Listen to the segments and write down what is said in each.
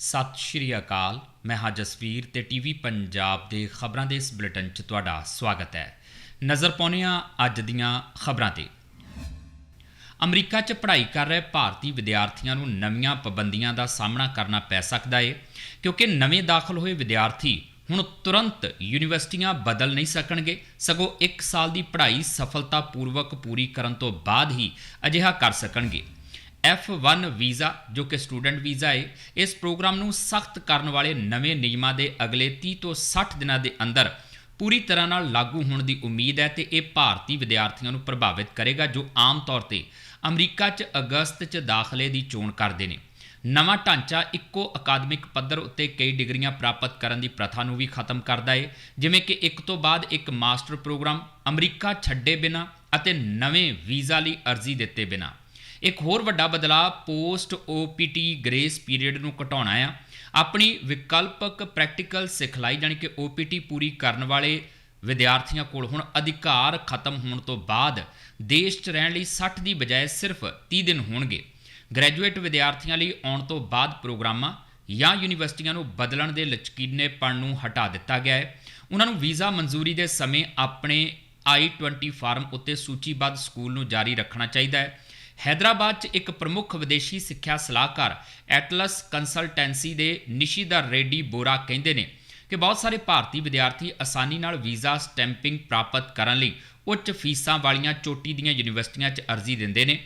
ਸਤਿ ਸ਼੍ਰੀ ਅਕਾਲ। ਮੈਂ ਹਾਂ ਜਸਵੀਰ ਤੇ ਟੀਵੀ ਪੰਜਾਬ ਦੇ ਖਬਰਾਂ ਦੇ ਇਸ ਬੁਲੇਟਿਨ 'ਚ ਤੁਹਾਡਾ ਸਵਾਗਤ ਹੈ। ਨਜ਼ਰ ਪਾਉਂਦੇ ਹਾਂ ਅੱਜ ਦੀਆਂ ਖਬਰਾਂ ਤੇ। ਅਮਰੀਕਾ 'ਚ ਪੜ੍ਹਾਈ ਕਰ ਰਹੇ ਭਾਰਤੀ ਵਿਦਿਆਰਥੀਆਂ ਨੂੰ ਨਵੀਆਂ ਪਾਬੰਦੀਆਂ ਦਾ ਸਾਹਮਣਾ ਕਰਨਾ ਪੈ ਸਕਦਾ ਏ, ਕਿਉਂਕਿ ਨਵੇਂ ਦਾਖਲ ਹੋਏ ਵਿਦਿਆਰਥੀ ਹੁਣ ਤੁਰੰਤ ਯੂਨੀਵਰਸਿਟੀਆਂ ਬਦਲ ਨਹੀਂ ਸਕਣਗੇ। ਸਗੋਂ 1 ਸਾਲ ਦੀ ਪੜ੍ਹਾਈ ਸਫਲਤਾਪੂਰਵਕ ਪੂਰੀ ਕਰਨ ਤੋਂ ਬਾਅਦ ਹੀ ਅਜਿਹਾ ਕਰ ਸਕਣਗੇ। F1 ਵੀਜ਼ਾ, ਜੋ ਕਿ ਸਟੂਡੈਂਟ ਵੀਜ਼ਾ ਹੈ ਇਸ ਪ੍ਰੋਗਰਾਮ ਨੂੰ ਸਖਤ ਕਰਨ ਵਾਲੇ ਨਵੇਂ ਨਿਯਮਾਂ ਦੇ ਅਗਲੇ 30 ਤੋਂ 60 ਦਿਨਾਂ ਦੇ ਅੰਦਰ ਪੂਰੀ ਤਰ੍ਹਾਂ ਨਾਲ ਲਾਗੂ ਹੋਣ ਦੀ ਉਮੀਦ ਹੈ ਤੇ ਇਹ ਭਾਰਤੀ ਵਿਦਿਆਰਥੀਆਂ ਨੂੰ ਪ੍ਰਭਾਵਿਤ ਕਰੇਗਾ, ਜੋ ਆਮ ਤੌਰ ਤੇ ਅਮਰੀਕਾ 'ਚ ਅਗਸਤ 'ਚ ਦਾਖਲੇ ਦੀ ਚੋਣ ਕਰਦੇ ਨੇ। ਨਵਾਂ ਢਾਂਚਾ ਇੱਕੋ ਅਕਾਦਮਿਕ ਪੱਧਰ ਉੱਤੇ ਕਈ ਡਿਗਰੀਆਂ ਪ੍ਰਾਪਤ ਕਰਨ ਦੀ ਪ੍ਰਥਾ ਨੂੰ ਵੀ ਖਤਮ ਕਰਦਾ ਹੈ ਜਿਵੇਂ ਕਿ ਇੱਕ ਤੋਂ ਬਾਅਦ ਇੱਕ ਮਾਸਟਰ ਪ੍ਰੋਗਰਾਮ ਅਮਰੀਕਾ ਛੱਡੇ ਬਿਨਾ ਅਤੇ ਨਵੇਂ ਵੀਜ਼ਾ ਲਈ ਅਰਜ਼ੀ ਦਿੱਤੇ ਬਿਨਾ। ਇੱਕ ਹੋਰ ਵੱਡਾ ਬਦਲਾਅ ਪੋਸਟ OPT ਗ੍ਰੇਸ ਪੀਰੀਅਡ ਨੂੰ ਘਟਾਉਣਾ ਆ। ਆਪਣੀ ਵਿਕਲਪਕ ਪ੍ਰੈਕਟੀਕਲ ਸਿਖਲਾਈ ਜਾਣੀ ਕਿ OPT ਪੂਰੀ ਕਰਨ ਵਾਲੇ ਵਿਦਿਆਰਥੀਆਂ ਕੋਲ ਹੁਣ ਅਧਿਕਾਰ ਖਤਮ ਹੋਣ ਤੋਂ ਬਾਅਦ ਦੇਸ਼ 'ਚ ਰਹਿਣ ਲਈ 60 ਦੀ ਬਜਾਏ ਸਿਰਫ 30 ਦਿਨ ਹੋਣਗੇ। ਗ੍ਰੈਜੂਏਟ ਵਿਦਿਆਰਥੀਆਂ ਲਈ ਆਉਣ ਤੋਂ ਬਾਅਦ ਪ੍ਰੋਗਰਾਮਾਂ ਜਾਂ ਯੂਨੀਵਰਸਿਟੀਆਂ ਨੂੰ ਬਦਲਣ ਦੇ ਲਚਕੀਨੇਪਣ ਨੂੰ ਹਟਾ ਦਿੱਤਾ ਗਿਆ ਹੈ। ਉਹਨਾਂ ਨੂੰ ਵੀਜ਼ਾ ਮਨਜ਼ੂਰੀ ਦੇ ਸਮੇਂ ਆਪਣੇ I-20 ਫਾਰਮ ਉੱਤੇ ਸੂਚੀਬੱਧ ਸਕੂਲ ਨੂੰ ਜਾਰੀ ਰੱਖਣਾ ਚਾਹੀਦਾ ਹੈ। ਹੈਦਰਾਬਾਦ 'ਚ ਇੱਕ ਪ੍ਰਮੁੱਖ ਵਿਦੇਸ਼ੀ ਸਿੱਖਿਆ ਸਲਾਹਕਾਰ ਐਟਲਸ ਕੰਸਲਟੈਂਸੀ ਦੇ ਨਿਸ਼ੀਦਾ ਰੈਡੀ ਬੋਰਾ ਕਹਿੰਦੇ ਨੇ ਕਿ ਬਹੁਤ ਸਾਰੇ ਭਾਰਤੀ ਵਿਦਿਆਰਥੀ ਆਸਾਨੀ ਨਾਲ ਵੀਜ਼ਾ ਸਟੈਂਪਿੰਗ ਪ੍ਰਾਪਤ ਕਰਨ ਲਈ ਉੱਚ ਫੀਸਾਂ ਵਾਲੀਆਂ ਚੋਟੀ ਦੀਆਂ ਯੂਨੀਵਰਸਿਟੀਆਂ 'ਚ ਅਰਜ਼ੀ ਦਿੰਦੇ ਨੇ।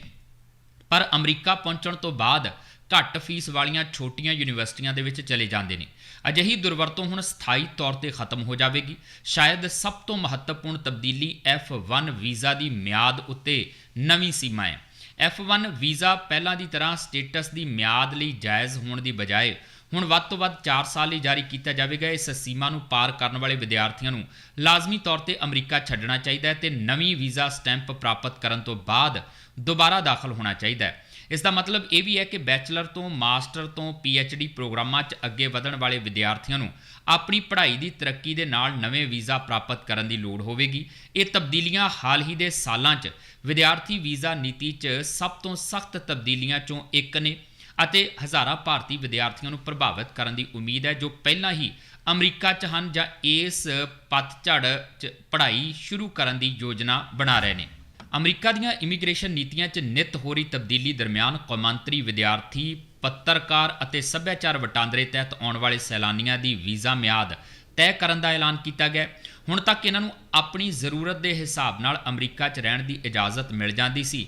ਪਰ ਅਮਰੀਕਾ ਪਹੁੰਚਣ ਤੋਂ ਬਾਅਦ ਘੱਟ ਫੀਸ ਵਾਲੀਆਂ ਛੋਟੀਆਂ ਯੂਨੀਵਰਸਿਟੀਆਂ ਦੇ ਵਿੱਚ ਚਲੇ ਜਾਂਦੇ ਨੇ। ਅਜਿਹੀ ਦੁਰਵਰਤੋਂ ਹੁਣ ਸਥਾਈ ਤੌਰ ਤੇ ਖਤਮ ਹੋ ਜਾਵੇਗੀ। ਸ਼ਾਇਦ ਸਭ ਤੋਂ ਮਹੱਤਵਪੂਰਨ ਤਬਦੀਲੀ F1 ਵੀਜ਼ਾ ਦੀ ਮਿਆਦ ਉੱਤੇ ਨਵੀਂ ਸੀਮਾ ਹੈ। F1 ਵੀਜ਼ਾ ਪਹਿਲਾਂ ਦੀ ਤਰ੍ਹਾਂ ਸਟੇਟਸ ਦੀ ਮਿਆਦ ਲਈ ਜਾਇਜ਼ ਹੋਣ ਦੀ ਬਜਾਏ ਹੁਣ ਵੱਧ ਤੋਂ ਵੱਧ 4 ਸਾਲ ਲਈ ਜਾਰੀ ਕੀਤਾ ਜਾਵੇਗਾ। ਇਸ ਸੀਮਾ ਨੂੰ ਪਾਰ ਕਰਨ ਵਾਲੇ ਵਿਦਿਆਰਥੀਆਂ ਨੂੰ ਲਾਜ਼ਮੀ ਤੌਰ ਤੇ ਅਮਰੀਕਾ ਛੱਡਣਾ ਚਾਹੀਦਾ ਹੈ ਤੇ ਨਵੀਂ ਵੀਜ਼ਾ ਸਟੈਂਪ ਪ੍ਰਾਪਤ ਕਰਨ ਤੋਂ ਬਾਅਦ ਦੁਬਾਰਾ ਦਾਖਲ ਹੋਣਾ ਚਾਹੀਦਾ ਹੈ। ਇਸ ਦਾ ਮਤਲਬ ਇਹ ਵੀ ਹੈ ਕਿ ਬੈਚਲਰ ਤੋਂ, ਮਾਸਟਰ ਤੋਂ ਡੀ ਪ੍ਰੋਗਰਾਮਾਂ 'ਚ ਅੱਗੇ ਵਧਣ ਵਾਲੇ ਵਿਦਿਆਰਥੀਆਂ ਨੂੰ ਆਪਣੀ ਪੜ੍ਹਾਈ ਦੀ ਤਰੱਕੀ ਦੇ ਨਾਲ ਨਵੇਂ ਵੀਜ਼ਾ ਪ੍ਰਾਪਤ ਕਰਨ ਦੀ ਲੋੜ ਹੋਵੇਗੀ। ਇਹ ਤਬਦੀਲੀਆਂ ਹਾਲ ਹੀ ਦੇ ਸਾਲਾਂ 'ਚ ਵਿਦਿਆਰਥੀ ਵੀਜ਼ਾ ਨੀਤੀ 'ਚ ਸਭ ਤੋਂ ਸਖਤ ਤਬਦੀਲੀਆਂ 'ਚੋਂ ਇੱਕ ਨੇ ਅਤੇ ਹਜ਼ਾਰਾਂ ਭਾਰਤੀ ਵਿਦਿਆਰਥੀਆਂ ਨੂੰ ਪ੍ਰਭਾਵਿਤ ਕਰਨ ਦੀ ਉਮੀਦ ਹੈ, ਜੋ ਪਹਿਲਾਂ ਹੀ ਅਮਰੀਕਾ 'ਚ ਹਨ ਜਾਂ ਇਸ ਪਤਝੜ 'ਚ ਪੜ੍ਹਾਈ ਸ਼ੁਰੂ ਕਰਨ ਦੀ ਯੋਜਨਾ ਬਣਾ ਰਹੇ ਨੇ। ਅਮਰੀਕਾ ਦੀਆਂ ਇਮੀਗ੍ਰੇਸ਼ਨ ਨੀਤੀਆਂ 'ਚ ਨਿਤ ਹੋ ਰਹੀ ਤਬਦੀਲੀ ਦਰਮਿਆਨ ਕੌਮਾਂਤਰੀ ਵਿਦਿਆਰਥੀ, ਪੱਤਰਕਾਰ ਅਤੇ ਸੱਭਿਆਚਾਰ ਵਟਾਂਦਰੇ ਤਹਿਤ ਆਉਣ ਵਾਲੇ ਸੈਲਾਨੀਆਂ ਦੀ ਵੀਜ਼ਾ ਮਿਆਦ ਤੈਅ ਕਰਨ ਦਾ ਐਲਾਨ ਕੀਤਾ ਗਿਆ। ਹੁਣ ਤੱਕ ਇਹਨਾਂ ਨੂੰ ਆਪਣੀ ਜ਼ਰੂਰਤ ਦੇ ਹਿਸਾਬ ਨਾਲ ਅਮਰੀਕਾ 'ਚ ਰਹਿਣ ਦੀ ਇਜਾਜ਼ਤ ਮਿਲ ਜਾਂਦੀ ਸੀ।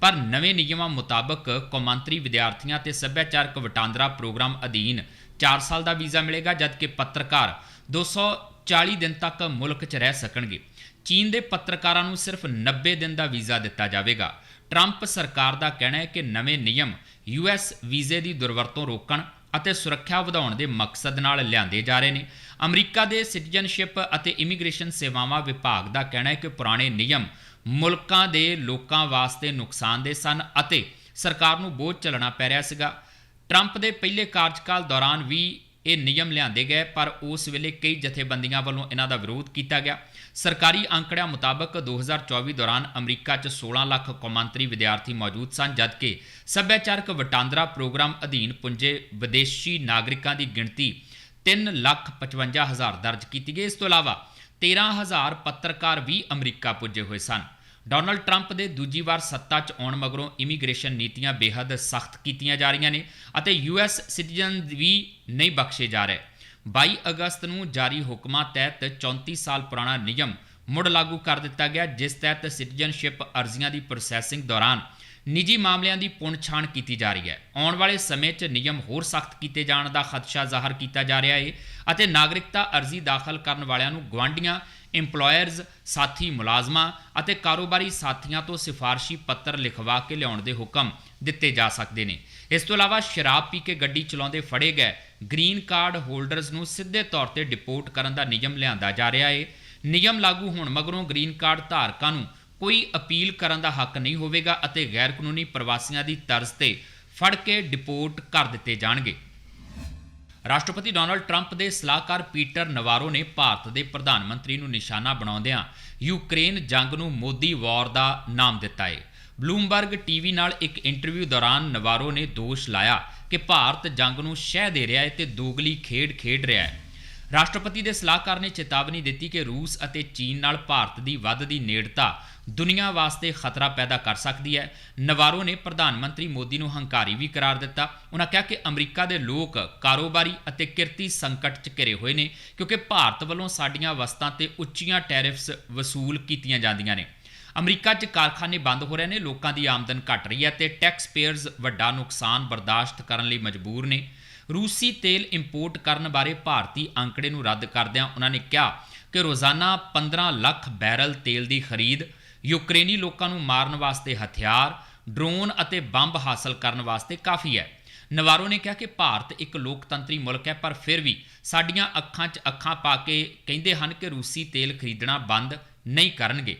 ਪਰ ਨਵੇਂ ਨਿਯਮਾਂ ਮੁਤਾਬਕ ਕੌਮਾਂਤਰੀ ਵਿਦਿਆਰਥੀਆਂ ਤੇ ਸੱਭਿਆਚਾਰਕ ਵਟਾਂਦਰਾ ਪ੍ਰੋਗਰਾਮ ਅਧੀਨ 4 ਸਾਲ ਦਾ ਵੀਜ਼ਾ ਮਿਲੇਗਾ, ਜਦਕਿ ਪੱਤਰਕਾਰ 240 ਦਿਨ ਤੱਕ ਮੁਲਕ 'ਚ ਰਹਿ ਸਕਣਗੇ। ਚੀਨ ਦੇ ਪੱਤਰਕਾਰਾਂ ਨੂੰ ਸਿਰਫ 90 ਦਿਨ ਦਾ ਵੀਜ਼ਾ ਦਿੱਤਾ ਜਾਵੇਗਾ। ਟਰੰਪ ਸਰਕਾਰ ਦਾ ਕਹਿਣਾ ਹੈ ਕਿ ਨਵੇਂ ਨਿਯਮ ਯੂਐਸ ਵੀਜ਼ੇ ਦੀ ਦੁਰਵਰਤੋਂ ਰੋਕਣ ਅਤੇ ਸੁਰੱਖਿਆ ਵਧਾਉਣ ਦੇ ਮਕਸਦ ਨਾਲ ਲਿਆਂਦੇ ਜਾ ਰਹੇ ਨੇ। ਅਮਰੀਕਾ ਦੇ ਸਿਟੀਜ਼ਨਸ਼ਿਪ ਅਤੇ ਇਮੀਗ੍ਰੇਸ਼ਨ ਸੇਵਾਵਾਂ ਵਿਭਾਗ ਦਾ ਕਹਿਣਾ ਹੈ ਕਿ ਪੁਰਾਣੇ ਨਿਯਮ ਮੁਲਕਾਂ ਦੇ ਲੋਕਾਂ ਵਾਸਤੇ ਨੁਕਸਾਨਦੇ ਸਨ ਅਤੇ ਸਰਕਾਰ ਨੂੰ ਬੋਝ ਚੱਲਣਾ ਪੈ ਰਿਹਾ ਸੀਗਾ। ਟਰੰਪ ਦੇ ਪਹਿਲੇ ਕਾਰਜਕਾਲ ਦੌਰਾਨ ਵੀ ਇਹ ਨਿਯਮ ਲਿਆਂਦੇ ਗਏ, ਪਰ ਉਸ ਵੇਲੇ ਕਈ ਜਥੇਬੰਦੀਆਂ ਵੱਲੋਂ ਇਹਨਾਂ ਦਾ ਵਿਰੋਧ ਕੀਤਾ ਗਿਆ। ਸਰਕਾਰੀ ਅੰਕੜਿਆਂ ਮੁਤਾਬਕ 2024 ਦੌਰਾਨ ਅਮਰੀਕਾ 'ਚ 16 ਲੱਖ ਕੌਮਾਂਤਰੀ ਵਿਦਿਆਰਥੀ ਮੌਜੂਦ ਸਨ, ਜਦਕਿ ਸੱਭਿਆਚਾਰਕ ਵਟਾਂਦਰਾ ਪ੍ਰੋਗਰਾਮ ਅਧੀਨ ਪੁੰਜੇ ਵਿਦੇਸ਼ੀ ਨਾਗਰਿਕਾਂ ਦੀ ਗਿਣਤੀ 3 ਲੱਖ 55 ਹਜ਼ਾਰ ਦਰਜ ਕੀਤੀ ਗਈ। ਇਸ ਤੋਂ ਇਲਾਵਾ 13 ਹਜ਼ਾਰ ਪੱਤਰਕਾਰ ਵੀ ਅਮਰੀਕਾ ਪੁੱਜੇ ਹੋਏ ਸਨ। ਡੋਨਲਡ ਟਰੰਪ ਦੇ ਦੂਜੀ ਵਾਰ ਸੱਤਾ 'ਚ ਆਉਣ ਮਗਰੋਂ ਇਮੀਗ੍ਰੇਸ਼ਨ ਨੀਤੀਆਂ ਬੇਹੱਦ ਸਖਤ ਕੀਤੀਆਂ ਜਾ ਰਹੀਆਂ ਨੇ ਅਤੇ ਯੂਐਸ ਸਿਟੀਜ਼ਨ ਵੀ ਨਹੀਂ ਬਖਸ਼ੇ ਜਾ ਰਹੇ। 22 ਅਗਸਤ ਨੂੰ ਜਾਰੀ ਹੁਕਮਾਂ ਤਹਿਤ 34 ਸਾਲ ਪੁਰਾਣਾ ਨਿਯਮ ਮੁੜ ਲਾਗੂ ਕਰ ਦਿੱਤਾ ਗਿਆ, ਜਿਸ ਤਹਿਤ ਸਿਟੀਜ਼ਨਸ਼ਿਪ ਅਰਜ਼ੀਆਂ ਦੀ ਪ੍ਰੋਸੈਸਿੰਗ ਦੌਰਾਨ ਨਿੱਜੀ ਮਾਮਲਿਆਂ ਦੀ ਪੁਣਛਾਣ ਕੀਤੀ ਜਾ ਰਹੀ ਹੈ। ਆਉਣ ਵਾਲੇ ਸਮੇਂ 'ਚ ਨਿਯਮ ਹੋਰ ਸਖਤ ਕੀਤੇ ਜਾਣ ਦਾ ਖਦਸ਼ਾ ਜ਼ਾਹਰ ਕੀਤਾ ਜਾ ਰਿਹਾ ਹੈ ਅਤੇ ਨਾਗਰਿਕਤਾ ਅਰਜ਼ੀ ਦਾਖਲ ਕਰਨ ਵਾਲਿਆਂ ਨੂੰ ਗਵਾਂਢੀਆਂ EMPLOYERS, ਸਾਥੀ ਮੁਲਾਜ਼ਮਾਂ ਅਤੇ ਕਾਰੋਬਾਰੀ ਸਾਥੀਆਂ ਤੋਂ ਸਿਫਾਰਸ਼ੀ ਪੱਤਰ ਲਿਖਵਾ ਕੇ ਲਿਆਉਣ ਦੇ ਹੁਕਮ ਦਿੱਤੇ ਜਾ ਸਕਦੇ ਨੇ। ਇਸ ਤੋਂ ਇਲਾਵਾ ਸ਼ਰਾਬ ਪੀ ਕੇ ਗੱਡੀ ਚਲਾਉਂਦੇ ਫੜੇ ਗਏ ਗ੍ਰੀਨ ਕਾਰਡ ਹੋਲਡਰਸ ਨੂੰ ਸਿੱਧੇ ਤੌਰ ਤੇ ਡਿਪੋਰਟ ਕਰਨ ਦਾ ਨਿਯਮ ਲਿਆਂਦਾ ਜਾ ਰਿਹਾ ਹੈ ਨਿਯਮ ਲਾਗੂ ਹੋਣ ਮਗਰੋਂ ਗ੍ਰੀਨ ਕਾਰਡ ਧਾਰਕਾਂ ਨੂੰ ਕੋਈ ਅਪੀਲ ਕਰਨ ਦਾ ਹੱਕ ਨਹੀਂ ਹੋਵੇਗਾ ਅਤੇ ਗੈਰ ਕਾਨੂੰਨੀ ਪ੍ਰਵਾਸੀਆਂ ਦੀ ਤਰਜ਼ ਤੇ ਫੜ ਕੇ ਡਿਪੋਰਟ ਕਰ ਦਿੱਤੇ ਜਾਣਗੇ। ਰਾਸ਼ਟਰਪਤੀ ਡੋਨਲਡ ਟਰੰਪ ਦੇ ਸਲਾਹਕਾਰ ਪੀਟਰ ਨਵਾਰੋ ਨੇ ਭਾਰਤ ਦੇ ਪ੍ਰਧਾਨ ਮੰਤਰੀ ਨੂੰ ਨਿਸ਼ਾਨਾ ਬਣਾਉਂਦਿਆਂ ਯੂਕਰੇਨ ਜੰਗ ਨੂੰ ਮੋਦੀ ਵਾਰ ਦਾ ਨਾਮ ਦਿੱਤਾ ਹੈ ਬਲੂਮਬਰਗ ਟੀਵੀ ਨਾਲ ਇੱਕ ਇੰਟਰਵਿਊ ਦੌਰਾਨ ਨਵਾਰੋ ਨੇ ਦੋਸ਼ ਲਾਇਆ ਕਿ ਭਾਰਤ ਜੰਗ ਨੂੰ ਸ਼ਹਿ ਦੇ ਰਿਹਾ ਹੈ ਤੇ ਦੋਗਲੀ ਖੇਡ ਖੇਡ ਰਿਹਾ ਹੈ। ਰਾਸ਼ਟਰਪਤੀ ਦੇ ਸਲਾਹਕਾਰ ਨੇ ਚੇਤਾਵਨੀ ਦਿੱਤੀ ਕਿ ਰੂਸ ਅਤੇ ਚੀਨ ਨਾਲ ਭਾਰਤ ਦੀ ਵੱਧਦੀ ਨੇੜਤਾ ਦੁਨੀਆ ਵਾਸਤੇ ਖਤਰਾ ਪੈਦਾ ਕਰ ਸਕਦੀ ਹੈ। ਨਵਾਰੋ ਨੇ ਪ੍ਰਧਾਨ ਮੰਤਰੀ ਮੋਦੀ ਨੂੰ ਹੰਕਾਰੀ ਵੀ ਕਰਾਰ ਦਿੱਤਾ। ਉਹਨਾਂ ਕਿਹਾ ਕਿ ਅਮਰੀਕਾ ਦੇ ਲੋਕ ਕਾਰੋਬਾਰੀ ਅਤੇ ਕਿਰਤੀ ਸੰਕਟ 'ਚ ਘਿਰੇ ਹੋਏ ਨੇ ਕਿਉਂਕਿ ਭਾਰਤ ਵੱਲੋਂ ਸਾਡੀਆਂ ਵਸਤਾਂ ਤੇ ਉੱਚੀਆਂ ਟੈਰਿਫਸ ਵਸੂਲ ਕੀਤੀਆਂ ਜਾਂਦੀਆਂ ਨੇ। ਅਮਰੀਕਾ 'ਚ ਕਾਰਖਾਨੇ ਬੰਦ ਹੋ ਰਹੇ ਨੇ, ਲੋਕਾਂ ਦੀ ਆਮਦਨ ਘਟ ਰਹੀ ਹੈ ਤੇ ਟੈਕਸ ਪੇਅਰਸ ਵੱਡਾ ਨੁਕਸਾਨ ਬਰਦਾਸ਼ਤ ਕਰਨ ਲਈ ਮਜਬੂਰ ਨੇ। ਰੂਸੀ ਤੇਲ ਇੰਪੋਰਟ ਕਰਨ ਬਾਰੇ ਭਾਰਤੀ ਅੰਕੜੇ ਨੂੰ ਰੱਦ ਕਰਦਿਆਂ ਉਹਨਾਂ ਨੇ ਕਿਹਾ ਕਿ ਰੋਜ਼ਾਨਾ 15 ਲੱਖ ਬੈਰਲ ਤੇਲ ਦੀ ਖਰੀਦ, ਯੂਕਰੇਨੀ ਲੋਕਾਂ ਨੂੰ ਮਾਰਨ ਵਾਸਤੇ ਹਥਿਆਰ, ਡਰੋਨ ਅਤੇ ਬੰਬ ਹਾਸਲ ਕਰਨ ਵਾਸਤੇ ਕਾਫੀ ਹੈ। ਨਵਾਰੋ ਨੇ ਕਿਹਾ ਕਿ ਭਾਰਤ ਇੱਕ ਲੋਕਤੰਤਰੀ ਮੁਲਕ ਹੈ, ਪਰ ਫਿਰ ਵੀ ਸਾਡੀਆਂ ਅੱਖਾਂ 'ਚ ਅੱਖਾਂ ਪਾ ਕੇ ਕਹਿੰਦੇ ਹਨ ਕਿ ਰੂਸੀ ਤੇਲ ਖਰੀਦਣਾ ਬੰਦ ਨਹੀਂ ਕਰਨਗੇ।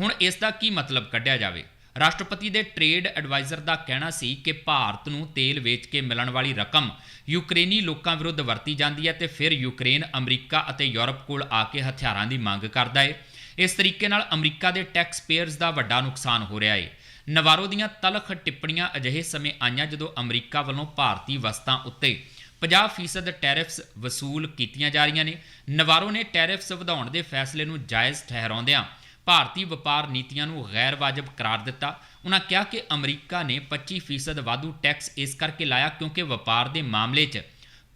ਹੁਣ ਇਸ ਦਾ ਕੀ ਮਤਲਬ ਕੱਢਿਆ ਜਾਵੇ? ਰਾਸ਼ਟਰਪਤੀ ਦੇ ਟ੍ਰੇਡ ਐਡਵਾਈਜ਼ਰ ਦਾ ਕਹਿਣਾ ਸੀ ਕਿ ਭਾਰਤ ਨੂੰ ਤੇਲ ਵੇਚ ਕੇ ਮਿਲਣ ਵਾਲੀ ਰਕਮ ਯੂਕਰੇਨੀ ਲੋਕਾਂ ਵਿਰੁੱਧ ਵਰਤੀ ਜਾਂਦੀ ਹੈ ਤੇ ਫਿਰ ਯੂਕਰੇਨ, ਅਮਰੀਕਾ ਅਤੇ ਯੂਰਪ ਕੋਲ ਆ ਕੇ ਹਥਿਆਰਾਂ ਦੀ ਮੰਗ ਕਰਦਾ ਹੈ ਇਸ ਤਰੀਕੇ ਨਾਲ ਅਮਰੀਕਾ ਦੇ ਟੈਕਸ ਪੇਅਰਸ ਦਾ ਵੱਡਾ ਨੁਕਸਾਨ ਹੋ ਰਿਹਾ ਹੈ ਨਵਾਰੋ ਦੀਆਂ ਤਲਖ ਟਿੱਪਣੀਆਂ ਅਜਿਹੇ ਸਮੇਂ ਆਈਆਂ ਜਦੋਂ ਅਮਰੀਕਾ ਵੱਲੋਂ ਭਾਰਤੀ ਵਸਤਾਂ ਉੱਤੇ 50% ਟੈਰਿਫਸ ਵਸੂਲ ਕੀਤੀਆਂ ਜਾ ਰਹੀਆਂ ਨੇ। ਨਵਾਰੋ ਨੇ ਟੈਰਿਫਸ ਵਧਾਉਣ ਦੇ ਫੈਸਲੇ ਨੂੰ ਜਾਇਜ਼ ਠਹਿਰਾਉਂਦਿਆਂ ਭਾਰਤੀ ਵਪਾਰ ਨੀਤੀਆਂ ਨੂੰ ਗੈਰ ਵਾਜਬ ਕਰਾਰ ਦਿੱਤਾ। ਉਹਨਾਂ ਕਿਹਾ ਕਿ ਅਮਰੀਕਾ ਨੇ 25% ਵਾਧੂ ਟੈਕਸ ਇਸ ਕਰਕੇ ਲਾਇਆ ਕਿਉਂਕਿ ਵਪਾਰ ਦੇ ਮਾਮਲੇ 'ਚ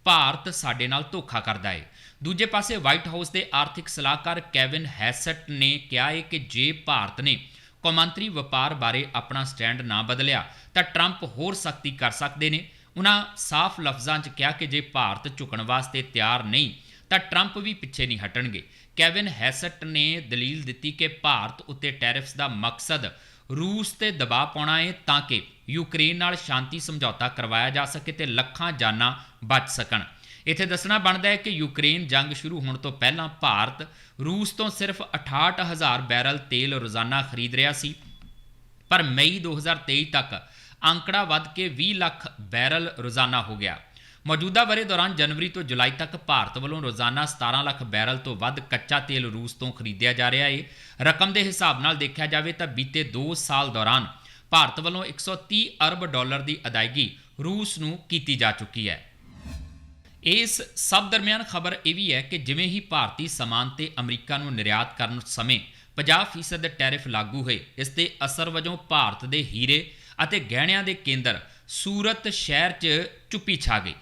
ਭਾਰਤ ਸਾਡੇ ਨਾਲ ਧੋਖਾ ਕਰਦਾ ਹੈ ਦੂਜੇ ਪਾਸੇ ਵਾਈਟ ਹਾਊਸ ਦੇ ਆਰਥਿਕ ਸਲਾਹਕਾਰ ਕੈਵਿਨ ਹੈਸਟ ਨੇ ਕਿਹਾ ਹੈ ਕਿ ਜੇ ਭਾਰਤ ਨੇ ਕੌਮਾਂਤਰੀ ਵਪਾਰ ਬਾਰੇ ਆਪਣਾ ਸਟੈਂਡ ਨਾ ਬਦਲਿਆ, ਤਾਂ ਟਰੰਪ ਹੋਰ ਸਖਤੀ ਕਰ ਸਕਦੇ ਨੇ। ਉਹਨਾਂ ਸਾਫ਼ ਲਫ਼ਜ਼ਾਂ 'ਚ ਕਿਹਾ ਕਿ ਜੇ ਭਾਰਤ ਝੁਕਣ ਵਾਸਤੇ ਤਿਆਰ ਨਹੀਂ, ਤਾਂ ਟਰੰਪ ਵੀ ਪਿੱਛੇ ਨਹੀਂ ਹਟਣਗੇ। ਕੈਵਿਨ ਹੈਸਟ ਨੇ ਦਲੀਲ ਦਿੱਤੀ ਕਿ ਭਾਰਤ ਉੱਤੇ ਟੈਰਿਫਸ ਦਾ ਮਕਸਦ ਰੂਸ ਤੇ ਦਬਾਅ ਪਾਉਣਾ ਹੈ ਤਾਂ ਕਿ ਯੂਕਰੇਨ ਨਾਲ ਸ਼ਾਂਤੀ ਸਮਝੌਤਾ ਕਰਵਾਇਆ ਜਾ ਸਕੇ ਤੇ ਲੱਖਾਂ ਜਾਨਾਂ ਬਚ ਸਕਣ। ਇੱਥੇ ਦੱਸਣਾ ਬਣਦਾ ਹੈ ਕਿ ਯੂਕਰੇਨ ਜੰਗ ਸ਼ੁਰੂ ਹੋਣ ਤੋਂ ਪਹਿਲਾਂ ਭਾਰਤ ਰੂਸ ਤੋਂ ਸਿਰਫ 68000 ਬੈਰਲ ਤੇਲ ਰੋਜ਼ਾਨਾ ਖਰੀਦ ਰਿਹਾ ਸੀ, ਪਰ ਮਈ 2023 ਤੱਕ ਅੰਕੜਾ ਵੱਧ ਕੇ 20 ਲੱਖ ਬੈਰਲ ਰੋਜ਼ਾਨਾ ਹੋ ਗਿਆ। ਮੌਜੂਦਾ ਵਰੇ ਦੌਰਾਨ ਜਨਵਰੀ ਤੋਂ ਜੁਲਾਈ ਤੱਕ ਭਾਰਤ ਵੱਲੋਂ ਰੋਜ਼ਾਨਾ 17 ਲੱਖ ਬੈਰਲ ਤੋਂ ਵੱਧ ਕੱਚਾ ਤੇਲ ਰੂਸ ਤੋਂ ਖਰੀਦਿਆ ਜਾ ਰਿਹਾ ਹੈ ਰਕਮ ਦੇ ਹਿਸਾਬ ਨਾਲ ਦੇਖਿਆ ਜਾਵੇ ਤਾਂ ਬੀਤੇ 2 ਸਾਲ ਦੌਰਾਨ ਭਾਰਤ ਵੱਲੋਂ 130 ਅਰਬ ਡਾਲਰ ਦੀ ਅਦਾਇਗੀ ਰੂਸ ਨੂੰ ਕੀਤੀ ਜਾ ਚੁੱਕੀ ਹੈ। ਇਸ ਸਭ ਦਰਮਿਆਨ ਖਬਰ ਇਹ ਵੀ ਹੈ ਕਿ ਜਿਵੇਂ ਹੀ ਭਾਰਤੀ ਸਮਾਨ ਤੇ ਅਮਰੀਕਾ ਨੂੰ ਨਿਰਯਾਤ ਕਰਨ ਸਮੇਂ 50% ਟੈਰਿਫ ਲਾਗੂ ਹੋਏ, ਇਸ ਦੇ ਅਸਰ ਵਜੋਂ ਭਾਰਤ ਦੇ ਹੀਰੇ ਅਤੇ ਗਹਿਣਿਆਂ ਦੇ ਕੇਂਦਰ ਸੂਰਤ ਸ਼ਹਿਰ 'ਚ ਚੁੱਪੀ ਛਾ ਗਈ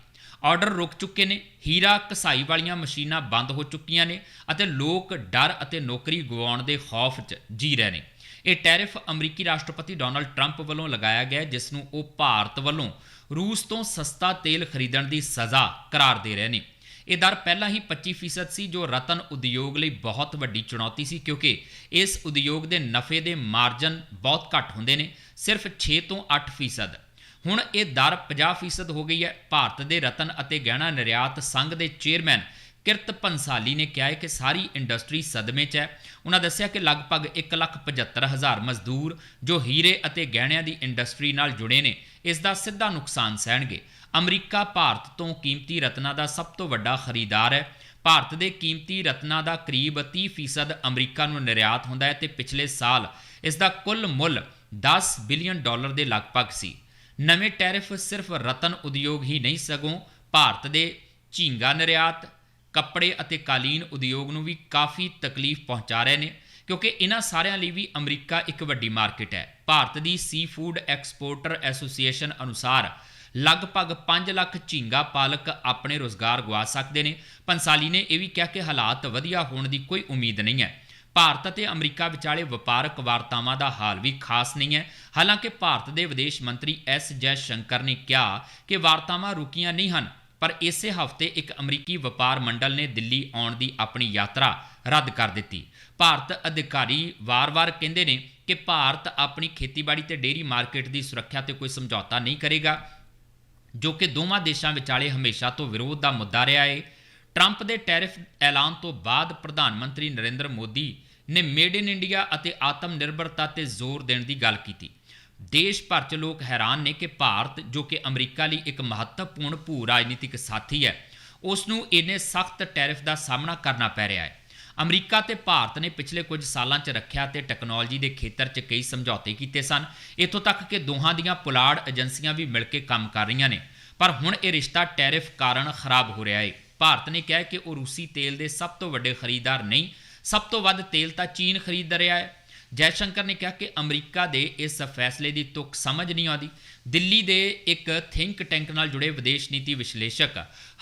ਆਰਡਰ ਰੁਕ ਚੁੱਕੇ ਨੇ। ਹੀਰਾ ਕਸਾਈ ਵਾਲੀਆਂ ਮਸ਼ੀਨਾਂ ਬੰਦ ਹੋ ਚੁੱਕੀਆਂ ਨੇ ਅਤੇ ਲੋਕ ਡਰ ਅਤੇ ਨੌਕਰੀ ਗਵਾਉਣ ਦੇ ਖੌਫ 'ਚ ਜੀ ਰਹੇ ਨੇ। ਇਹ ਟੈਰਿਫ ਅਮਰੀਕੀ ਰਾਸ਼ਟਰਪਤੀ ਡੋਨਲਡ ਟਰੰਪ ਵੱਲੋਂ ਲਗਾਇਆ ਗਿਆ ਜਿਸ ਨੂੰ ਉਹ ਭਾਰਤ ਵੱਲੋਂ ਰੂਸ ਤੋਂ ਸਸਤਾ ਤੇਲ ਖਰੀਦਣ ਦੀ ਸਜ਼ਾ ਕਰਾਰ ਦੇ ਰਹੇ ਨੇ। ਇਹ ਦਰ ਪਹਿਲਾਂ ਹੀ 25% ਸੀ, ਜੋ ਰਤਨ ਉਦਯੋਗ ਲਈ ਬਹੁਤ ਵੱਡੀ ਚੁਣੌਤੀ ਸੀ, ਕਿਉਂਕਿ ਇਸ ਉਦਯੋਗ ਦੇ ਨਫੇ ਦੇ ਮਾਰਜਨ ਬਹੁਤ ਘੱਟ ਹੁੰਦੇ ਨੇ, ਸਿਰਫ 6 ਤੋਂ 8% ਹੁਣ ਇਹ ਦਰ 50% ਹੋ ਗਈ ਹੈ। ਭਾਰਤ ਦੇ ਰਤਨ ਅਤੇ ਗਹਿਣਾ ਨਿਰਯਾਤ ਸੰਘ ਦੇ ਚੇਅਰਮੈਨ ਕਿਰਤ ਪੰਸਾਲੀ ਨੇ ਕਿਹਾ ਹੈ ਕਿ ਸਾਰੀ ਇੰਡਸਟਰੀ ਸਦਮੇ 'ਚ ਹੈ। ਉਹਨਾਂ ਦੱਸਿਆ ਕਿ ਲਗਭਗ 1,75,000 ਮਜ਼ਦੂਰ ਜੋ ਹੀਰੇ ਅਤੇ ਗਹਿਣਿਆਂ ਦੀ ਇੰਡਸਟਰੀ ਨਾਲ ਜੁੜੇ ਨੇ ਇਸ ਦਾ ਸਿੱਧਾ ਨੁਕਸਾਨ ਸਹਿਣਗੇ। ਅਮਰੀਕਾ ਭਾਰਤ ਤੋਂ ਕੀਮਤੀ ਰਤਨਾਂ ਦਾ ਸਭ ਤੋਂ ਵੱਡਾ ਖਰੀਦਦਾਰ ਹੈ। ਭਾਰਤ ਦੇ ਕੀਮਤੀ ਰਤਨਾਂ ਦਾ ਕਰੀਬ 30% ਅਮਰੀਕਾ ਨੂੰ ਨਿਰਯਾਤ ਹੁੰਦਾ ਹੈ ਤੇ ਪਿਛਲੇ ਸਾਲ ਇਸ ਦਾ ਕੁੱਲ ਮੁੱਲ 10 ਬਿਲੀਅਨ ਡਾਲਰ ਦੇ ਲਗਭਗ ਸੀ। ਨਵੇਂ ਟੈਰਿਫ ਸਿਰਫ ਰਤਨ ਉਦਯੋਗ ਹੀ ਨਹੀਂ ਸਗੋਂ ਭਾਰਤ ਦੇ ਝੀਂਗਾ ਨਿਰਯਾਤ, ਕੱਪੜੇ ਅਤੇ ਕਾਲੀਨ ਉਦਯੋਗ ਨੂੰ ਵੀ ਕਾਫੀ ਤਕਲੀਫ ਪਹੁੰਚਾ ਰਹੇ ਨੇ, ਕਿਉਂਕਿ ਇਹਨਾਂ ਸਾਰਿਆਂ ਲਈ ਵੀ ਅਮਰੀਕਾ ਇੱਕ ਵੱਡੀ ਮਾਰਕੀਟ ਹੈ। ਭਾਰਤ ਦੀ ਸੀ ਫੂਡ ਐਕਸਪੋਰਟਰ ਐਸੋਸੀਏਸ਼ਨ ਅਨੁਸਾਰ ਲਗਭਗ 5 ਲੱਖ ਝੀਂਗਾ ਪਾਲਕ ਆਪਣੇ ਰੋਜ਼ਗਾਰ ਗਵਾ ਸਕਦੇ ਨੇ। ਪੰਸਾਲੀ ਨੇ ਇਹ ਵੀ ਕਿਹਾ ਕਿ ਹਾਲਾਤ ਵਧੀਆ ਹੋਣ ਦੀ ਕੋਈ ਉਮੀਦ ਨਹੀਂ ਹੈ। ਭਾਰਤ ਅਤੇ ਅਮਰੀਕਾ ਵਿਚਾਲੇ ਵਪਾਰਕ ਵਾਰਤਾਵਾਂ ਦਾ ਹਾਲ ਵੀ ਖਾਸ ਨਹੀਂ ਹੈ। ਹਾਲਾਂਕਿ ਭਾਰਤ ਦੇ ਵਿਦੇਸ਼ ਮੰਤਰੀ ਐਸ ਜੈ ਸ਼ੰਕਰ ਨੇ ਕਿਹਾ ਕਿ ਵਾਰਤਾਵਾਂ ਰੁਕੀਆਂ ਨਹੀਂ ਹਨ, ਪਰ ਇਸੇ ਹਫ਼ਤੇ ਇੱਕ ਅਮਰੀਕੀ ਵਪਾਰ ਮੰਡਲ ਨੇ ਦਿੱਲੀ ਆਉਣ ਦੀ ਆਪਣੀ ਯਾਤਰਾ ਰੱਦ ਕਰ ਦਿੱਤੀ। ਭਾਰਤ ਅਧਿਕਾਰੀ ਵਾਰ-ਵਾਰ ਕਹਿੰਦੇ ਨੇ ਕਿ ਭਾਰਤ ਆਪਣੀ ਖੇਤੀਬਾੜੀ ਤੇ ਡੇਅਰੀ ਮਾਰਕੀਟ ਦੀ ਸੁਰੱਖਿਆ ਤੇ ਕੋਈ ਸਮਝੌਤਾ ਨਹੀਂ ਕਰੇਗਾ, ਜੋ ਕਿ ਦੋਵਾਂ ਦੇਸ਼ਾਂ ਵਿਚਾਲੇ ਹਮੇਸ਼ਾ ਤੋਂ ਵਿਰੋਧ ਦਾ ਮੁੱਦਾ ਰਿਹਾ ਹੈ ਟਰੰਪ ਦੇ ਟੈਰਿਫ ਐਲਾਨ ਤੋਂ ਬਾਅਦ ਪ੍ਰਧਾਨ ਮੰਤਰੀ ਨਰਿੰਦਰ ਮੋਦੀ ਨੇ ਮੇਡ ਇਨ ਇੰਡੀਆ ਅਤੇ ਆਤਮ ਨਿਰਭਰਤਾ ਤੇ ਜ਼ੋਰ ਦੇਣ ਦੀ ਗੱਲ ਕੀਤੀ। ਦੇਸ਼ ਭਰ 'ਚ ਲੋਕ ਹੈਰਾਨ ਨੇ ਕਿ ਭਾਰਤ, ਜੋ ਕਿ ਅਮਰੀਕਾ ਲਈ ਇੱਕ ਮਹੱਤਵਪੂਰਨ ਭੂ ਰਾਜਨੀਤਿਕ ਸਾਥੀ ਹੈ ਉਸ ਨੂੰ ਇੰਨੇ ਸਖਤ ਟੈਰਿਫ ਦਾ ਸਾਹਮਣਾ ਕਰਨਾ ਪੈ ਰਿਹਾ ਹੈ। ਅਮਰੀਕਾ ਤੇ ਭਾਰਤ ਨੇ ਪਿਛਲੇ ਕੁਝ ਸਾਲਾਂ 'ਚ ਰੱਖਿਆ ਤੇ ਟੈਕਨੋਲੋਜੀ ਦੇ ਖੇਤਰ 'ਚ ਕਈ ਸਮਝੌਤੇ ਕੀਤੇ ਸਨ। ਇੱਥੋਂ ਤੱਕ ਕਿ ਦੋਹਾਂ ਦੀਆਂ ਪੁਲਾੜ ਏਜੰਸੀਆਂ ਵੀ ਮਿਲ ਕੇ ਕੰਮ ਕਰ ਰਹੀਆਂ ਨੇ, ਪਰ ਹੁਣ ਇਹ ਰਿਸ਼ਤਾ ਟੈਰਿਫ ਕਾਰਨ ਖਰਾਬ ਹੋ ਰਿਹਾ ਹੈ। ਭਾਰਤ ਨੇ ਕਿਹਾ ਕਿ ਉਹ ਰੂਸੀ ਤੇਲ ਦੇ ਸਭ ਤੋਂ ਵੱਡੇ ਖਰੀਦਦਾਰ ਨਹੀਂ, ਸਭ ਤੋਂ ਵੱਧ ਤੇਲ ਤਾਂ ਚੀਨ ਖਰੀਦ ਰਿਹਾ ਹੈ। ਜੈਸ਼ੰਕਰ ਨੇ ਕਿਹਾ ਕਿ ਅਮਰੀਕਾ ਦੇ ਇਸ ਫੈਸਲੇ ਦੀ ਤੁਕ ਸਮਝ ਨਹੀਂ ਆਉਂਦੀ। ਦਿੱਲੀ ਦੇ ਇੱਕ ਥਿੰਕ ਟੈਂਕ ਨਾਲ ਜੁੜੇ ਵਿਦੇਸ਼ ਨੀਤੀ ਵਿਸ਼ਲੇਸ਼ਕ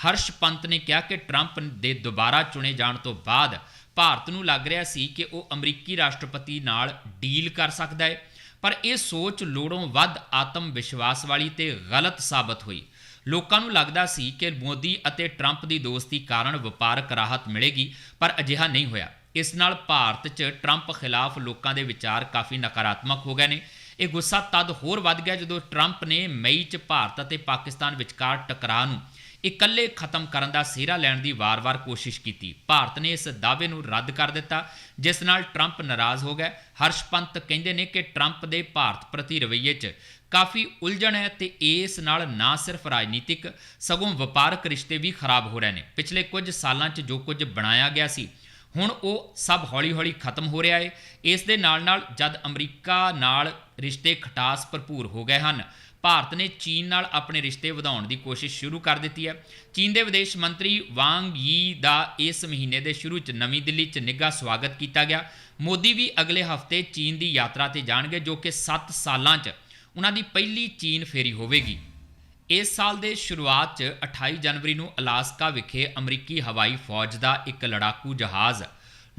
ਹਰਸ਼ ਪੰਤ ਨੇ ਕਿਹਾ ਕਿ ਟਰੰਪ ਦੇ ਦੁਬਾਰਾ ਚੁਣੇ ਜਾਣ ਤੋਂ ਬਾਅਦ ਭਾਰਤ ਨੂੰ ਲੱਗ ਰਿਹਾ ਸੀ ਕਿ ਉਹ ਅਮਰੀਕੀ ਰਾਸ਼ਟਰਪਤੀ ਨਾਲ ਡੀਲ ਕਰ ਸਕਦਾ ਹੈ। ਪਰ ਇਹ ਸੋਚ ਲੋੜੋਂ ਵੱਧ ਆਤਮ ਵਿਸ਼ਵਾਸ ਵਾਲੀ ਤੇ ਗਲਤ ਸਾਬਤ ਹੋਈ। ਲੋਕਾਂ ਨੂੰ ਲੱਗਦਾ ਸੀ ਕਿ ਮੋਦੀ ਅਤੇ ਟਰੰਪ ਦੀ ਦੋਸਤੀ ਕਾਰਨ ਵਪਾਰਕ ਰਾਹਤ ਮਿਲੇਗੀ, ਪਰ ਅਜਿਹਾ ਨਹੀਂ ਹੋਇਆ। ਇਸ ਨਾਲ ਭਾਰਤ 'ਚ ਟਰੰਪ ਖਿਲਾਫ ਲੋਕਾਂ ਦੇ ਵਿਚਾਰ ਕਾਫੀ ਨਕਾਰਾਤਮਕ ਹੋ ਗਏ ਨੇ। ਇਹ ਗੁੱਸਾ ਤਦ ਹੋਰ ਵੱਧ ਗਿਆ ਜਦੋਂ ਟਰੰਪ ਨੇ ਮਈ 'ਚ ਭਾਰਤ ਅਤੇ ਪਾਕਿਸਤਾਨ ਵਿਚਕਾਰ ਟਕਰਾਅ ਨੂੰ ਇਕੱਲੇ ਖਤਮ ਕਰਨ ਦਾ ਸਿਹਰਾ ਲੈਣ ਦੀ ਵਾਰ-ਵਾਰ ਕੋਸ਼ਿਸ਼ ਕੀਤੀ। ਭਾਰਤ ਨੇ ਇਸ ਦਾਅਵੇ ਨੂੰ ਰੱਦ ਕਰ ਦਿੱਤਾ, ਜਿਸ ਨਾਲ ਟਰੰਪ ਨਾਰਾਜ਼ ਹੋ ਗਏ। ਹਰਸ਼ਪੰਤ ਕਹਿੰਦੇ ਨੇ ਕਿ ਟਰੰਪ ਦੇ ਭਾਰਤ ਪ੍ਰਤੀ ਰਵੱਈਏ 'ਚ ਕਾਫੀ ਉਲਝਣ ਹੈ ਤੇ ਇਸ ਨਾਲ ਨਾ ਸਿਰਫ ਰਾਜਨੀਤਿਕ, ਸਗੋਂ ਵਪਾਰਕ ਰਿਸ਼ਤੇ ਵੀ ਖਰਾਬ ਹੋ ਰਹੇ ਨੇ। ਪਿਛਲੇ ਕੁਝ ਸਾਲਾਂ 'ਚ ਜੋ ਕੁਝ ਬਣਾਇਆ ਗਿਆ ਸੀ, ਹੁਣ ਉਹ ਸਭ ਹੌਲੀ-ਹੌਲੀ ਖਤਮ ਹੋ ਰਿਹਾ ਹੈ ਇਸ ਦੇ ਨਾਲ-ਨਾਲ ਜਦ ਅਮਰੀਕਾ ਨਾਲ ਰਿਸ਼ਤੇ ਖਟਾਸ ਭਰਪੂਰ ਹੋ ਗਏ ਹਨ, ਭਾਰਤ ਨੇ ਚੀਨ ਨਾਲ ਆਪਣੇ ਰਿਸ਼ਤੇ ਵਧਾਉਣ ਦੀ ਕੋਸ਼ਿਸ਼ ਸ਼ੁਰੂ ਕਰ ਦਿੱਤੀ ਹੈ। ਚੀਨ ਦੇ ਵਿਦੇਸ਼ ਮੰਤਰੀ ਵਾਂਗ ਯੀ ਦਾ ਇਸ ਮਹੀਨੇ ਦੇ ਸ਼ੁਰੂ 'ਚ ਨਵੀਂ ਦਿੱਲੀ 'ਚ ਨਿੱਘਾ ਸਵਾਗਤ ਕੀਤਾ ਗਿਆ। ਮੋਦੀ ਵੀ ਅਗਲੇ ਹਫ਼ਤੇ ਚੀਨ ਦੀ ਯਾਤਰਾ ਤੇ ਜਾਣਗੇ, ਜੋ ਕਿ 7 ਸਾਲਾਂ 'ਚ ਉਹਨਾਂ ਦੀ ਪਹਿਲੀ ਚੀਨ ਫੇਰੀ ਹੋਵੇਗੀ। ਇਸ ਸਾਲ ਦੇ ਸ਼ੁਰੂਆਤ 'ਚ 28 ਜਨਵਰੀ ਨੂੰ ਅਲਾਸਕਾ ਵਿਖੇ ਅਮਰੀਕੀ ਹਵਾਈ ਫੌਜ ਦਾ ਇੱਕ ਲੜਾਕੂ ਜਹਾਜ਼,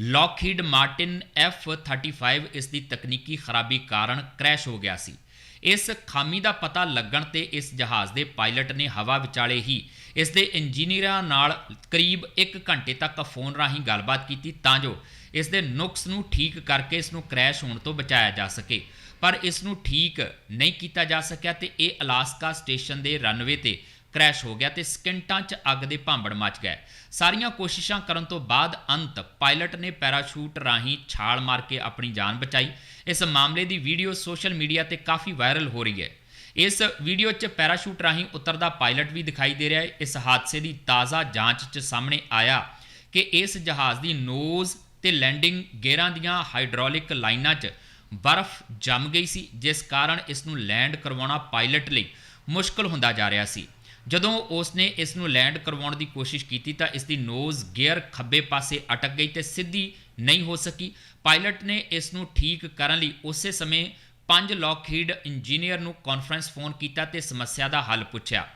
ਲੌਕਹੀਡ ਮਾਰਟਿਨ F-35 ਇਸ ਦੀ ਤਕਨੀਕੀ ਖਰਾਬੀ ਕਾਰਨ ਕ੍ਰੈਸ਼ ਹੋ ਗਿਆ ਸੀ। ਇਸ ਖਾਮੀ ਦਾ ਪਤਾ ਲੱਗਣ ਤੇ ਇਸ ਜਹਾਜ਼ ਦੇ ਪਾਇਲਟ ਨੇ ਹਵਾ ਵਿਚਾਲੇ ਹੀ ਇਸ ਦੇ ਇੰਜੀਨੀਅਰਾਂ ਨਾਲ ਕਰੀਬ 1 ਘੰਟੇ ਤੱਕ ਫੋਨ ਰਾਹੀਂ ਗੱਲਬਾਤ ਕੀਤੀ ਤਾਂ ਜੋ ਇਸ ਦੇ ਨੁਕਸ ਨੂੰ ਠੀਕ ਕਰਕੇ ਇਸ ਨੂੰ ਕ੍ਰੈਸ਼ ਹੋਣ ਤੋਂ ਬਚਾਇਆ ਜਾ ਸਕੇ। ਪਰ ਇਸ ਨੂੰ ਠੀਕ ਨਹੀਂ ਕੀਤਾ ਜਾ ਸਕਿਆ ਤੇ ਇਹ ਅਲਾਸਕਾ ਸਟੇਸ਼ਨ ਦੇ ਰਨਵੇ ਤੇ ਕ੍ਰੈਸ਼ ਹੋ ਗਿਆ ਤੇ ਸਕਿੰਟਾਂ 'ਚ ਅੱਗ ਦੇ ਭਾਂਬੜ ਮਚ ਗਏ। ਸਾਰੀਆਂ ਕੋਸ਼ਿਸ਼ਾਂ ਕਰਨ ਤੋਂ ਬਾਅਦ ਅੰਤ ਪਾਇਲਟ ਨੇ ਪੈਰਾਸ਼ੂਟ ਰਾਹੀਂ ਛਾਲ ਮਾਰ ਕੇ ਆਪਣੀ ਜਾਨ ਬਚਾਈ। ਇਸ ਮਾਮਲੇ ਦੀ ਵੀਡੀਓ ਸੋਸ਼ਲ ਮੀਡੀਆ ਤੇ ਕਾਫੀ ਵਾਇਰਲ ਹੋ ਰਹੀ ਹੈ। ਇਸ ਵੀਡੀਓ 'ਚ ਪੈਰਾਸ਼ੂਟ ਰਾਹੀਂ ਉਤਰਦਾ ਪਾਇਲਟ ਵੀ ਦਿਖਾਈ ਦੇ ਰਿਹਾ ਹੈ। ਇਸ ਹਾਦਸੇ ਦੀ ਤਾਜ਼ਾ ਜਾਂਚ 'ਚ ਸਾਹਮਣੇ ਆਇਆ ਕਿ ਇਸ ਜਹਾਜ਼ ਦੀ ਨੋਜ਼ ਤੇ ਲੈਂਡਿੰਗ ਗੇਅਰਾਂ ਦੀਆਂ ਹਾਈਡ੍ਰੋਲਿਕ ਲਾਈਨਾਂ 'ਚ ਬਰਫ਼ ਜੰਮ ਗਈ ਸੀ, ਜਿਸ ਕਾਰਨ ਇਸ ਨੂੰ ਲੈਂਡ ਕਰਵਾਉਣਾ ਪਾਇਲਟ ਲਈ ਮੁਸ਼ਕਲ ਹੁੰਦਾ ਜਾ ਰਿਹਾ ਸੀ। ਜਦੋਂ ਉਸ ਨੇ ਇਸ ਨੂੰ ਲੈਂਡ ਕਰਵਾਉਣ ਦੀ ਕੋਸ਼ਿਸ਼ ਕੀਤੀ ਤਾਂ ਇਸ ਦੀ ਨੋਜ਼ ਗੇਅਰ ਖੱਬੇ ਪਾਸੇ ਅਟਕ ਗਈ ਤੇ ਸਿੱਧੀ ਨਹੀਂ ਹੋ ਸਕੀ। ਪਾਇਲਟ ਨੇ ਇਸ ਨੂੰ ਠੀਕ ਕਰਨ ਲਈ ਉਸੇ ਸਮੇਂ ਪੰਜ ਲੌਕਹੀਡ ਇੰਜੀਨੀਅਰ ਨੂੰ ਕਾਨਫਰੰਸ ਫੋਨ ਕੀਤਾ ਤੇ ਸਮੱਸਿਆ ਦਾ ਹੱਲ ਪੁੱਛਿਆ।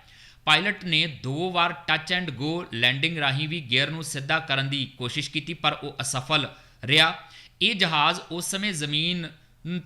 ਪਾਇਲਟ ਨੇ ਦੋ ਵਾਰ ਟੱਚ ਐਂਡ ਗੋ ਲੈਂਡਿੰਗ ਰਾਹੀਂ ਵੀ ਗੇਅਰ ਨੂੰ ਸਿੱਧਾ ਕਰਨ ਦੀ ਕੋਸ਼ਿਸ਼ ਕੀਤੀ, ਪਰ ਉਹ ਅਸਫਲ ਰਿਹਾ। ਇਹ ਜਹਾਜ਼ ਉਸ ਸਮੇਂ ਜ਼ਮੀਨ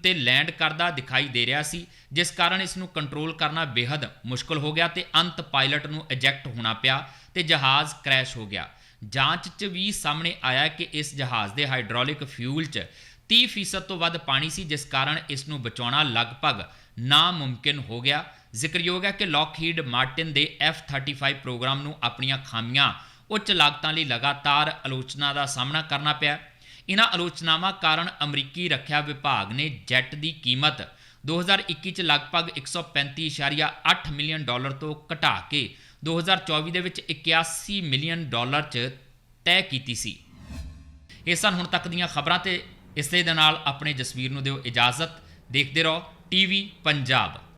ਤੇ ਲੈਂਡ ਕਰਦਾ ਦਿਖਾਈ ਦੇ ਰਿਹਾ ਸੀ, ਜਿਸ ਕਾਰਨ ਇਸ ਨੂੰ ਕੰਟਰੋਲ ਕਰਨਾ ਬੇहद ਮੁਸ਼ਕਲ ਹੋ ਗਿਆ ਤੇ ਅੰਤ ਪਾਇਲਟ ਨੂੰ ਇਜੈਕਟ ਹੋਣਾ ਪਿਆ ਤੇ ਜਹਾਜ਼ ਕ੍ਰੈਸ਼ ਹੋ ਗਿਆ। ਜਾਂਚ 'ਚ ਵੀ ਸਾਹਮਣੇ ਆਇਆ ਕਿ ਇਸ ਜਹਾਜ਼ ਦੇ ਹਾਈਡ੍ਰੋਲਿਕ ਫਿਊਲ 'ਚ 30% ਤੋਂ ਵੱਧ ਪਾਣੀ ਸੀ, ਜਿਸ ਕਾਰਨ ਇਸ ਨੂੰ ਬਚਾਉਣਾ ਲਗਭਗ ਨਾਮੁਮਕਿਨ ਹੋ ਗਿਆ। ਜ਼ਿਕਰਯੋਗ ਹੈ ਕਿ ਲੌਕਹੀਡ ਮਾਰਟਿਨ ਦੇ F-35 ਪ੍ਰੋਗਰਾਮ ਨੂੰ ਆਪਣੀਆਂ ਖਾਮੀਆਂ, ਉੱਚ ਲਾਗਤਾਂ ਲਈ ਲਗਾਤਾਰ ਆਲੋਚਨਾ ਦਾ ਸਾਹਮਣਾ ਕਰਨਾ ਪਿਆ। ਇਨ੍ਹਾਂ ਆਲੋਚਨਾਵਾਂ ਕਾਰਨ ਅਮਰੀਕੀ ਰੱਖਿਆ ਵਿਭਾਗ ਨੇ ਜੈਟ ਦੀ ਕੀਮਤ 2021 ਚ ਲਗਭਗ 135.8 ਮਿਲੀਅਨ ਡਾਲਰ ਤੋਂ ਘਟਾ ਕੇ 2024 ਦੇ ਵਿੱਚ 81 ਮਿਲੀਅਨ ਡਾਲਰ ਚ ਤੈਅ ਕੀਤੀ ਸੀ। ਇਹ ਸਨ ਹੁਣ ਤੱਕ ਦੀਆਂ ਖਬਰਾਂ ਤੇ ਇਸੇ ਦੇ ਨਾਲ ਆਪਣੇ ਜਸਵੀਰ ਨੂੰ ਦਿਓ ਇਜਾਜ਼ਤ। ਦੇਖਦੇ ਰਹੋ ਟੀਵੀ ਪੰਜਾਬ।